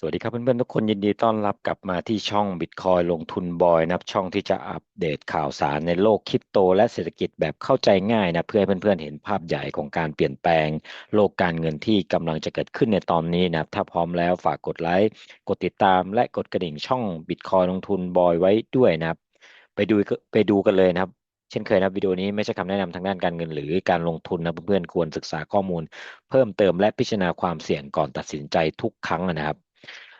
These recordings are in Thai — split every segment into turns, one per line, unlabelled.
สวัสดีครับเพื่อนๆทุกคนยินดีต้อนรับกลับมาที่ช่อง Bitcoin ลงทุนบอยนะครับ ช่องที่จะอัปเดตข่าวสารในโลกคริปโต และเศรษฐกิจแบบเข้าใจง่ายนะเพื่อให้เพื่อนๆเห็นภาพใหญ่ของการเปลี่ยนแปลง โลกการเงินที่กำลังจะเกิดขึ้นในตอนนี้นะครับถ้าพร้อมแล้วฝากกดไลค์กดติดตามและกดกระดิ่งช่อง Bitcoin ลงทุนบอยไว้ด้วยนะครับไปดูไปดูกันเลยนะครับเช่นเคยนะวิดีโอนี้ไม่ใช่คำแนะนำทางด้านการเงินหรือการลงทุนนะเพื่อนๆควรศึกษาข้อมูล เพิ่มเติมและพิจารณาความเสี่ยงก่อนตัดสินใจทุกครั้งนะครับ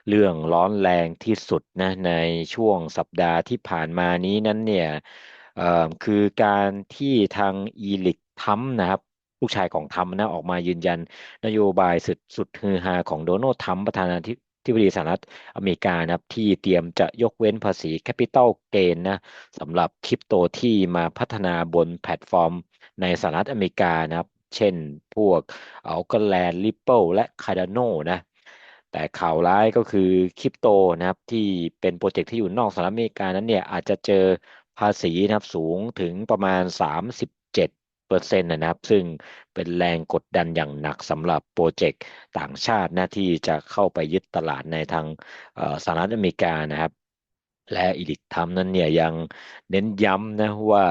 เรื่องร้อนแรงที่สุดนะในช่วงสัปดาห์ที่ผ่านมานี้นั้นเนี่ยคือการที่ทางอีลิกทัมนะครับลูกชายของทัมนะออกมายืนยันนโยบายสุดสุดฮือฮาของโดนัลด์ทัมประธานาธิบดีสหรัฐอเมริกานะครับที่เตรียมจะยกเว้นภาษีแคปิตอลเกนนะสำหรับคริปโตที่มาพัฒนาบนแพลตฟอร์มในสหรัฐอเมริกานะครับ เช่นพวกเอากแลนด์ริปเปิลและคาร์ดานโนนะ แต่ข่าวร้ายก็คือคริปโตนะครับที่เป็นโปรเจกต์ที่อยู่นอกสหรัฐอเมริกานั้นเนี่ยอาจจะเจอภาษีนะครับสูงถึงประมาณ 37เปอร์เซ็นต์นะครับ ซึ่งเป็นแรงกดดันอย่างหนักสำหรับโปรเจกต์ต่างชาติหน้าที่จะเข้าไปยึดตลาดในทางสหรัฐอเมริกานะครับ และอีลิททำนั้นเนี่ยยังเน้นย้ำนะว่า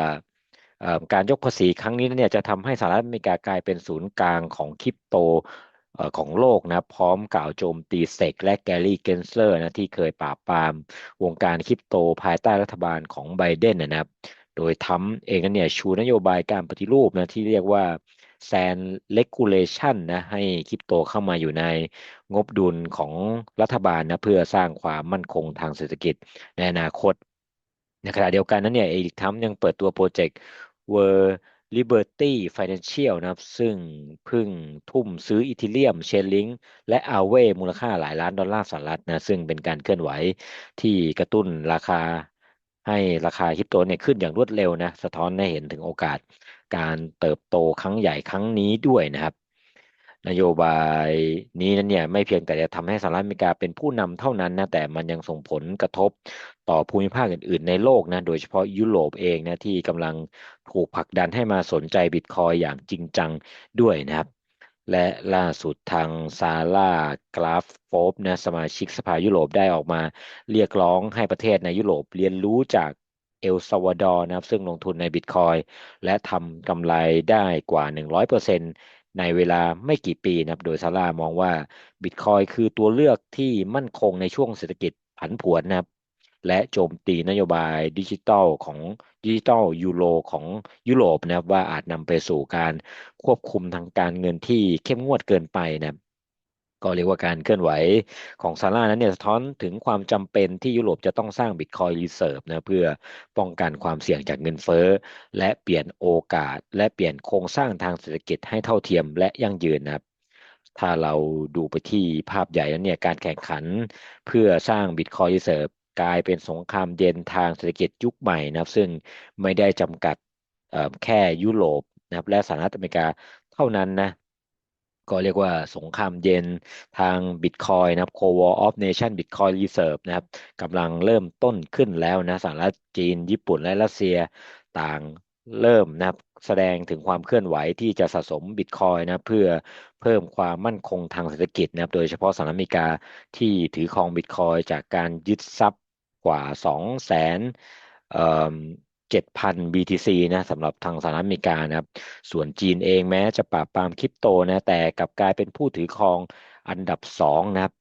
การยกภาษีครั้งนี้เนี่ยจะทำให้สหรัฐอเมริกากลายเป็นศูนย์กลางของคริปโต ของโลกนะพร้อมกล่าวโจมตีเซกและแกรี่เกนเซอร์นะที่เคยปราบปรามวงการคริปโตภายใต้รัฐบาลของไบเดนนะครับโดยทำเองนั้นเนี่ยชูนโยบายการปฏิรูปนะที่เรียกว่าแซนเลกูเลชันนะให้คริปโตเข้ามาอยู่ในงบดุลของรัฐบาลนะเพื่อสร้างความมั่นคงทางเศรษฐกิจในอนาคตในขณะเดียวกันนั้นเนี่ยเอริกทัมยังเปิดตัวโปรเจกต์ World Liberty Financial นะครับ ซึ่งเพิ่งทุ่มซื้ออีทิเลียมเชลลิงและอาเวมูลค่าหลายล้านดอลลาร์สหรัฐนะ ซึ่งเป็นการเคลื่อนไหวที่กระตุ้นราคาให้ราคาคริปโตเนี่ยขึ้นอย่างรวดเร็วนะ สะท้อนให้เห็นถึงโอกาสการเติบโตครั้งใหญ่ครั้งนี้ด้วยนะครับ นโยบายนี้นั้นเนี่ยไม่เพียงแต่จะทำให้สหรัฐอเมริกาเป็นผู้นำเท่านั้นนะแต่มันยังส่งผลกระทบต่อภูมิภาคอื่นๆ ในโลกนะโดยเฉพาะยุโรปเองนะที่กำลังถูกผลักดันให้มาสนใจบิตคอยอย่างจริงจังด้วยนะครับและล่าสุดทางซาร่ากราฟโฟบนะสมาชิกสภายุโรปได้ออกมาเรียกร้องให้ประเทศในยุโรปเรียนรู้จากเอลซาวาดอร์นะครับซึ่งลงทุนในบิตคอยและทำกำไรได้กว่า 100% ในเวลาไม่กี่ปีนะครับ โดยซาร่ามองว่าบิตคอยคือตัวเลือกที่มั่นคงในช่วงเศรษฐกิจผันผวนนะครับ และโจมตีนโยบายดิจิทัลของดิจิทัลยูโรของยุโรปนะครับว่าอาจนำไปสู่การควบคุมทางการเงินที่เข้มงวดเกินไปนะครับ ก็เรียกว่าการเคลื่อนไหวของซาร่านั้นเนี่ยสะท้อนถึงความจำเป็นที่ยุโรปจะต้องสร้างบิตคอยรีเซิร์ฟนะเพื่อป้องกันความเสี่ยงจากเงินเฟ้อ และเปลี่ยนโอกาส และเปลี่ยนโครงสร้างทางเศรษฐกิจให้เท่าเทียมและยั่งยืนนะครับถ้าเราดูไปที่ภาพใหญ่แล้วเนี่ยการแข่งขันเพื่อสร้างบิตคอยรีเซิร์ฟกลายเป็นสงครามเย็นทางเศรษฐกิจยุคใหม่นะครับ ซึ่งไม่ได้จำกัดแค่ยุโรปนะครับและสหรัฐอเมริกาเท่านั้นนะ ก็เรียกว่าสงครามเย็นทาง Bitcoin นะครับ c o War of Nation Bitcoin Reserve นะครับกำลังเริ่มต้นขึ้นแล้วนะสหรัฐจีน ญี่ปุ่นและรัสเซียต่างเริ่มนะครับแสดงถึงความเคลื่อนไหวที่จะสะสมบิตคอยนะเพื่อเพิ่มความมั่นคงทางเศรษฐกิจนะครับโดยเฉพาะสหรัฐอเมริกาที่ถือครองบิตคอยจากการยึดทรัพย์กว่า 2 0 0แสน 7,000 BTC นะสำหรับทางสหรัฐอเมริกานะครับ ส่วนจีนเองแม้จะปราบปรามคริปโตนะแต่กลับกลายเป็นผู้ถือครองอันดับ 2 นะครับ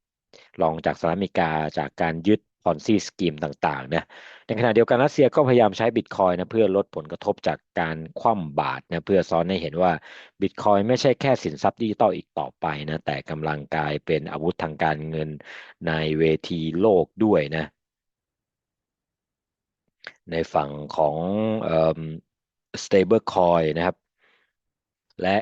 รองจากสหรัฐอเมริกาจากการยึดพอนซีสกีมต่างๆนะในขณะเดียวกันรัสเซียก็พยายามใช้บิตคอยนะเพื่อลดผลกระทบจากการคว่ำบาตรนะเพื่อซ้อนให้เห็นว่าบิตคอยไม่ใช่แค่สินทรัพย์ดิจิตอลอีกต่อไปนะแต่กำลังกลายเป็นอาวุธทางการเงินในเวทีโลกด้วยนะ ในฝั่งของ stable coin นะครับ และ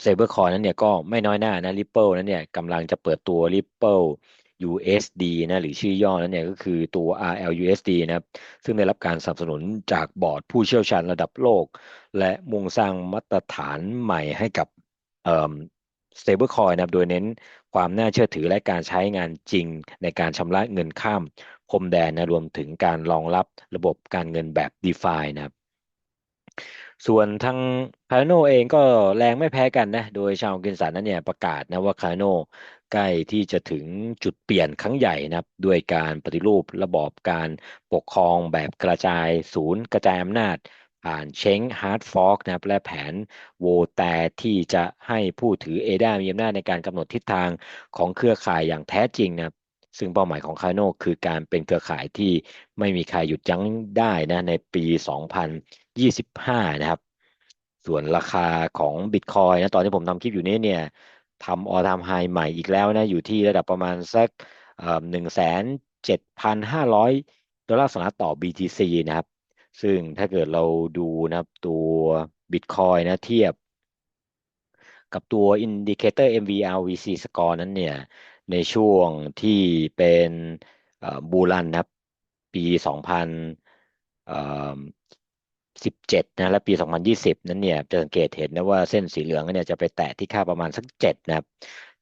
stable coin นั้นเนี่ยก็ไม่น้อยหน้านะ Ripple นั้นเนี่ยกำลังจะเปิดตัว Ripple USD นะหรือชื่อย่อนั้นเนี่ยก็คือตัว RLUSD นะครับซึ่งได้รับการสนับสนุนจากบอร์ดผู้เชี่ยวชาญระดับโลก และมุ่งสร้างมาตรฐานใหม่ให้กับ stable coin นะครับโดยเน้นความน่าเชื่อถือและการใช้งานจริงในการชำระเงินข้าม พรมแดนนะรวมถึงการรองรับระบบการเงินแบบ d e f i นะครับ ส่วนทางคาร์โนเองก็แรงไม่แพ้กันนะ โดยชาวกินสันนั้นเนี่ยประกาศนะว่าคาร์โนใกล้ที่จะถึงจุดเปลี่ยนครั้งใหญ่นะครับ ด้วยการปฏิรูประบอบการปกครองแบบกระจายศูนย์กระจายอำนาจผ่านเช้งฮาร์ดฟอกนะครับและแผนโวแต่ที่จะให้ผู้ถือเอดามีอำนาจในการกำหนดทิศทางของเครือข่ายอย่างแท้จริงนะครับ ซึ่งเป้าหมายของคาโนคือการเป็นเครือข่ายที่ไม่มีใครหยุดยั้งได้นะในปี 2025 นะครับ ส่วนราคาของบิตคอยนะตอนที่ผมทำคลิปอยู่นี้เนี่ยทำออทามไฮใหม่อีกแล้วนะ อยู่ที่ระดับประมาณสักหนึ่งแสนเจ็ดพันห้าร้อยดอลลาร์สหรัฐต่อ BTC นะครับ ซึ่งถ้าเกิดเราดูนะครับตัวบิตคอยนะเทียบกับตัว Indicator MVRVC Score นั้นเนี่ย ในช่วงที่เป็นบูรันนะครับ ปี2000สิบเจ็ดนะและปีสองพันยี่สิบนั้นเนี่ยจะสังเกตเห็นนะว่าเส้นสีเหลืองเนี่ยจะไปแตะที่ค่าประมาณสักเจ็ดนะครับ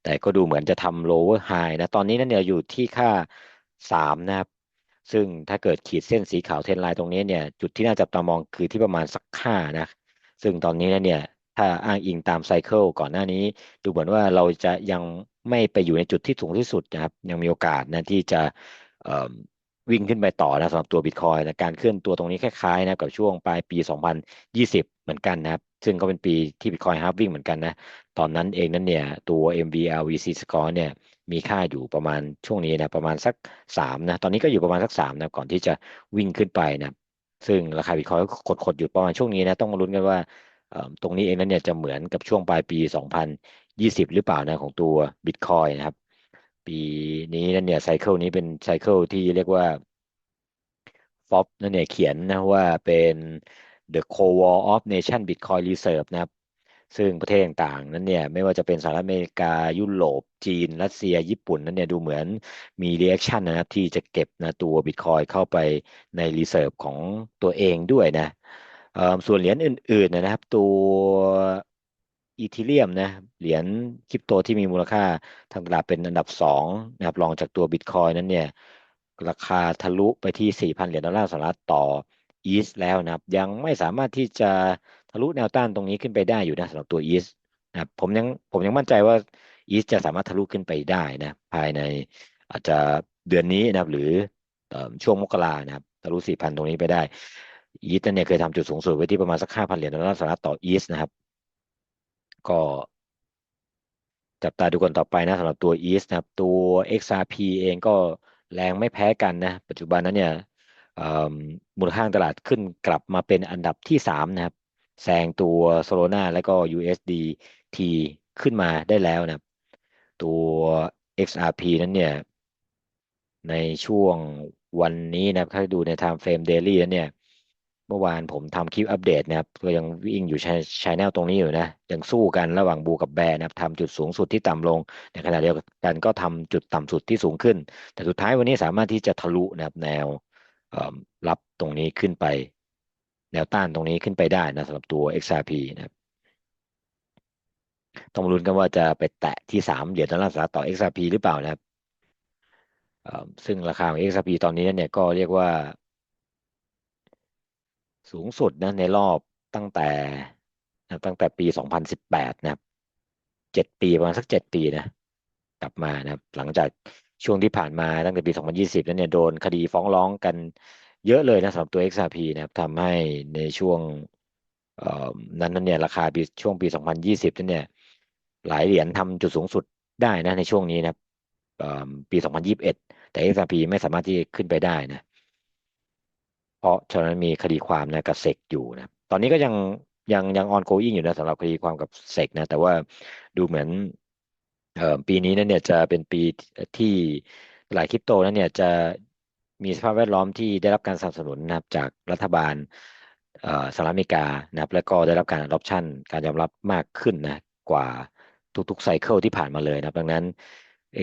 แต่ก็ดูเหมือนจะทำ lower high นะ ตอนนี้นั่นเนี่ยอยู่ที่ค่าสามนะครับ ซึ่งถ้าเกิดขีดเส้นสีขาวเทรนไลน์ตรงนี้เนี่ย จุดที่น่าจับตามองคือที่ประมาณสักห้านะ ซึ่งตอนนี้นั่นเนี่ย ถ้าอ้างอิงตามไซเคิลก่อนหน้านี้ ดูเหมือนว่าเราจะยังไม่ไปอยู่ในจุดที่สูงที่สุดนะครับ ยังมีโอกาสนะที่จะวิ่งขึ้นไปต่อนะสำหรับตัวบิตคอยนะการเคลื่อนตัวตรงนี้คล้ายๆนะกับช่วงปลายปี 2020 เหมือนกันนะครับ ซึ่งก็เป็นปีที่บิตคอยฮาร์วิ่งเหมือนกันนะ ตอนนั้นเองนั้นเนี่ยตัว MVRVC score เนี่ยมีค่าอยู่ประมาณช่วงนี้นะประมาณสัก3นะตอนนี้ก็อยู่ประมาณสัก3นะก่อนที่จะวิ่งขึ้นไปนะซึ่งราคาบิตคอยก็กดๆอยู่ประมาณช่วงนี้นะต้องมาลุ้นกันว่า ตรงนี้เองนั้นเนี่ยจะเหมือนกับช่วงปลายปี 2020 หรือเปล่านะของตัวบิตคอยนะครับ ปีนี้นั่นเนี่ยไซเคิลนี้เป็นไซเคิลที่เรียกว่าฟอบนั่นเนี่ยเขียนนะว่าเป็น The Cold War of Nation Bitcoin Reserve นะครับ ซึ่งประเทศต่างๆ นั้นเนี่ย ไม่ว่าจะเป็นสหรัฐอเมริกา ยุโรป จีน รัสเซีย ญี่ปุ่น นั้นเนี่ย ดูเหมือนมีรีแอคชั่นนะครับ ที่จะเก็บนะตัวบิตคอยเข้าไปในรีเซิร์ฟของตัวเองด้วยนะ ส่วนเหรียญอื่นๆนะครับ ตัวอีทีเรียมนะเหรียญคริปโตที่มีมูลค่าทางตลาดเป็นอันดับสองนะครับรองจากตัวบิตคอยนั้นเนี่ย ราคาทะลุไปที่ 4,000 เหรียญดอลลาร์สหรัฐต่ออีสแล้วนะครับ ยังไม่สามารถที่จะทะลุแนวต้านตรงนี้ขึ้นไปได้อยู่นะสำหรับตัวอีสนะครับผมยังผมยังมั่นใจว่าอีสจะสามารถทะลุขึ้นไปได้นะภายในอาจจะเดือนนี้นะครับหรือช่วงมกรานะครับทะลุ4,000 ตรงนี้ไปได้ อีสเนี่ยเคยทำจุดสูงสุดไว้ที่ประมาณสัก5,000เหรียญดอลลาร์สหรัฐต่ออีสนะครับ ก็จับตาดูกันต่อไปนะสำหรับตัว East นะครับ ตัว XRP เองก็แรงไม่แพ้กันนะ ปัจจุบันนั้นเนี่ยมูลค่าตลาดขึ้นกลับมาเป็นอันดับที่3นะครับแซงตัว Solana และก็ USDT ขึ้นมาได้แล้วนะครับ ตัว XRP นั้นเนี่ย ในช่วงวันนี้นะครับถ้าดูใน time frame daily นั้นเนี่ย เมื่อวานผมทำคลิปอัปเดตนะครับก็ยังวิ่งอยู่ชายแนลตรงนี้อยู่นะ ยังสู้กันระหว่างบูกับแบร์นะครับทำจุดสูงสุดที่ต่ำลง ในขณะเดียวกันก็ทำจุดต่ำสุดที่สูงขึ้น แต่สุดท้ายวันนี้สามารถที่จะทะลุนะครับแนวรับตรงนี้ขึ้นไป แนวต้านตรงนี้ขึ้นไปได้นะสำหรับตัว XRP นะครับต้องลุ้นกันว่าจะไปแตะที่สามเหรียญดอลลาร์สหรัฐต่อ XRP หรือเปล่านะครับซึ่งราคาของ XRP ตอนนี้เนี่ยก็เรียกว่า สูงสุดนะในรอบตั้งแต่ตั้งแต่ปี 2018 นะครับเจ็ดปีประมาณสักเจ็ดปีนะกลับมานะครับ หลังจากช่วงที่ผ่านมาตั้งแต่ปี 2020 นั้นเนี่ยโดนคดีฟ้องร้องกันเยอะเลยนะสำหรับตัว XRP นะครับทำให้ในช่วงนั้นนั้นเนี่ยราคาปีช่วงปี 2020 นั้นเนี่ยหลายเหรียญทำจุดสูงสุดได้นะในช่วงนี้นะครับปี 2021 แต่ XRP ไม่สามารถที่ขึ้นไปได้นะ เพราะฉะนั้นมีคดีความนะกับเซกอยู่นะตอนนี้ก็ยังยังยังออนโกอิงอยู่นะสำหรับคดีความกับเซกนะ แต่ว่าดูเหมือนเอ่อปีนี้นั่นเนี่ยจะเป็นปีที่หลายคริปโตนั้นเนี่ยจะมีสภาพแวดล้อมที่ได้รับการสนับสนุนนะครับจากรัฐบาลสหรัฐอเมริกานะครับ แล้วก็ได้รับการ adoption การยอมรับมากขึ้นนะกว่าทุกๆไซเคิลที่ผ่านมาเลยนะดังนั้น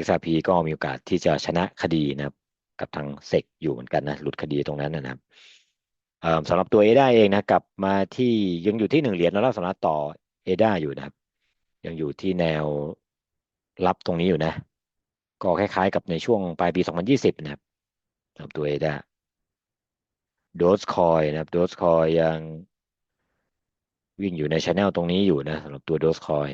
XRP ก็มีโอกาสที่จะชนะคดีนะครับ กับทางเซกอยู่เหมือนกันนะหลุดคดีตรงนั้นนะครับสำหรับตัวเอดาเองนะกลับมาที่ยังอยู่ที่หนึ่งเหรียญดอลลาร์สหรัฐต่อเอดาอยู่นะครับ ยังอยู่ที่แนวรับตรงนี้อยู่นะ ก็คล้ายๆกับในช่วงปลายปี 2020 นะครับสำหรับตัวเอดาโดสคอยนะครับโดสคอยยังวิ่งอยู่ในช anel ตรงนี้อยู่นะสำหรับตัวโดสคอย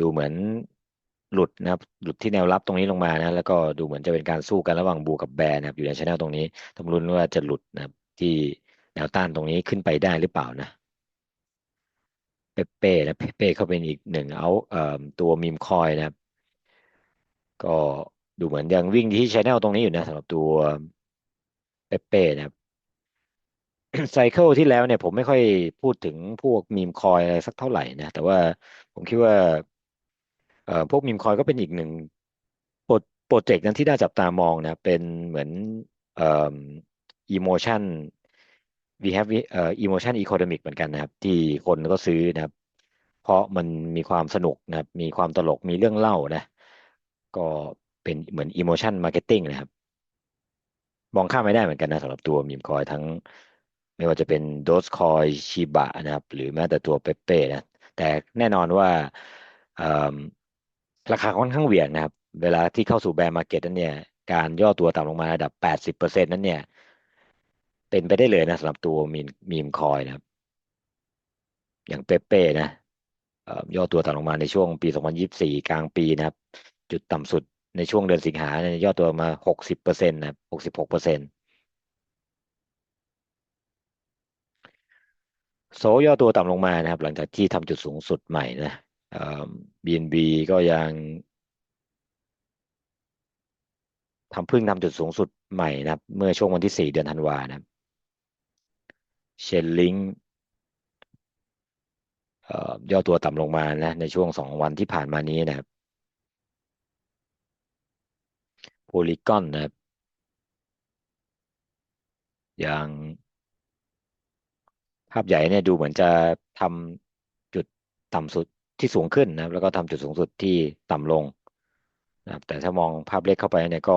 ดูเหมือน หลุดนะครับ หลุดที่แนวรับตรงนี้ลงมานะ แล้วก็ดูเหมือนจะเป็นการสู้กันระหว่างบูกับแบร์นะครับ อยู่ในช anel ตรงนี้ต้องรุ้นว่าจะหลุดนะครับ ที่แนวต้านตรงนี้ขึ้นไปได้หรือเปล่านะเปเป้นะเปเป้เขาเป็นอีกหนึ่งเอาเอ่อตัวมีมคอยนะครับ ก็ดูเหมือนยังวิ่งที่ช anel ตรงนี้อยู่นะสำหรับตัวเปเป้นะครับไซเคิลที่แล้วเนี่ยผมไม่ค่อยพูดถึงพวกมีมคอยอะไรสักเท่าไหร่นะ แต่ว่าผมคิดว่า พวกมีมคอยก็เป็นอีกหนึ่งโปรโปรเจกต์นั้นที่น่าจับตามองนะเป็นเหมือนเอ่อ emotion we have เอ่อ emotion economic เหมือนกันนะครับ ที่คนก็ซื้อนะครับ เพราะมันมีความสนุกนะครับ มีความตลกมีเรื่องเล่านะ ก็เป็นเหมือน emotion marketing นะครับ มองข้ามไม่ได้เหมือนกันนะสำหรับตัวมีมคอยทั้ง ไม่ว่าจะเป็นโดสคอยชิบะนะครับ หรือแม้แต่ตัวเปเป้นะ แต่แน่นอนว่า ราคาค่อนข้างเหวี่ยงนะครับ เวลาที่เข้าสู่แบร์มาเก็ตนั้นเนี่ย การย่อตัวต่ำลงมาระดับแปดสิบเปอร์เซ็นต์นั้นเนี่ย เป็นไปได้เลยนะสำหรับตัวมีมีมคอยนะครับ อย่างเปเป้นะย่อตัวต่ำลงมาในช่วงปี 2024 กลางปีนะครับ จุดต่ำสุดในช่วงเดือนสิงหาเนี่ยย่อตัวมาหกสิบเปอร์เซ็นต์นะครับหกสิบหกเปอร์เซ็นต์โซย่อตัวต่ำลงมานะครับ หลังจากที่ทำจุดสูงสุดใหม่นะ บีนบีก็ยังทำพึ่งทำจุดสูงสุดใหม่นะครับ เมื่อช่วงวันที่สี่เดือนธันวานะเชนลิงย่อตัวต่ำลงมานะในช่วงสองวันที่ผ่านมานี้นะครับโพลีกอนนะครับยังภาพใหญ่เนี่ยดูเหมือนจะทำจุดต่ำสุด ที่สูงขึ้นนะครับ แล้วก็ทำจุดสูงสุดที่ต่ำลงนะครับ แต่ถ้ามองภาพเล็กเข้าไปเนี่ยก็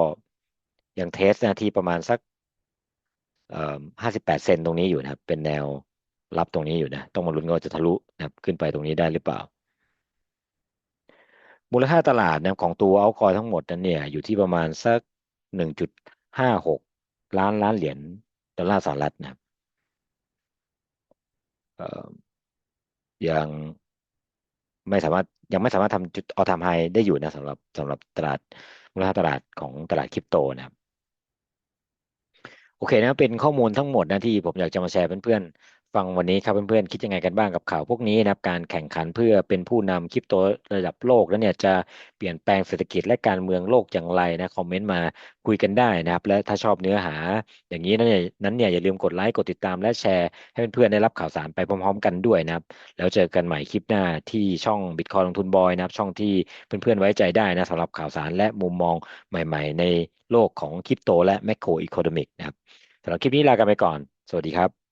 ยังเทสนะที่ประมาณสักห้าสิบแปดเซนตรงนี้อยู่นะครับ เป็นแนวรับตรงนี้อยู่นะ ต้องมาลุ้นว่าจะทะลุนะครับ ขึ้นไปตรงนี้ได้หรือเปล่า มูลค่าตลาดนะของตัวเอาคอยทั้งหมดนั้นเนี่ย อยู่ที่ประมาณสักหนึ่งจุดห้าหกล้านล้านเหรียญดอลลาร์สหรัฐนะครับยัง ไม่สามารถยังไม่สามารถทำจุดออทามไฮได้อยู่นะสำหรับสำหรับตลาดมูลค่าตลาดของตลาดคริปโตนะครับ โอเคนะเป็นข้อมูลทั้งหมดนะที่ผมอยากจะมาแชร์เพื่อน ฟังวันนี้ครับเพื่อนๆ คิดยังไงกันบ้างกับข่าวพวกนี้นะครับการแข่งขันเพื่อเป็นผู้นำคริปโตระดับโลกแล้วเนี่ยจะเปลี่ยนแปลงเศรษฐกิจและการเมืองโลกอย่างไรนะคอมเมนต์มาคุยกันได้นะครับ และถ้าชอบเนื้อหา อย่างนี้นั้นเนี่ยนั้นเนี่ยอย่าลืมกดไลค์กดติดตามและแชร์ให้เพื่อนๆได้รับข่าวสารไปพร้อมๆ กันด้วยนะครับแล้วเจอกันใหม่คลิปหน้าที่ช่อง Bitcoin ลงทุนบอยนะครับช่องที่เพื่อนๆไว้ใจได้นะสำหรับข่าวสารและมุมมองใหม่ ๆ ในโลกของคริปโตและแมคโครอีโคโนมิกนะครับสำหรับคลิปนี้ลากันไปก่อน สวัสดีครับ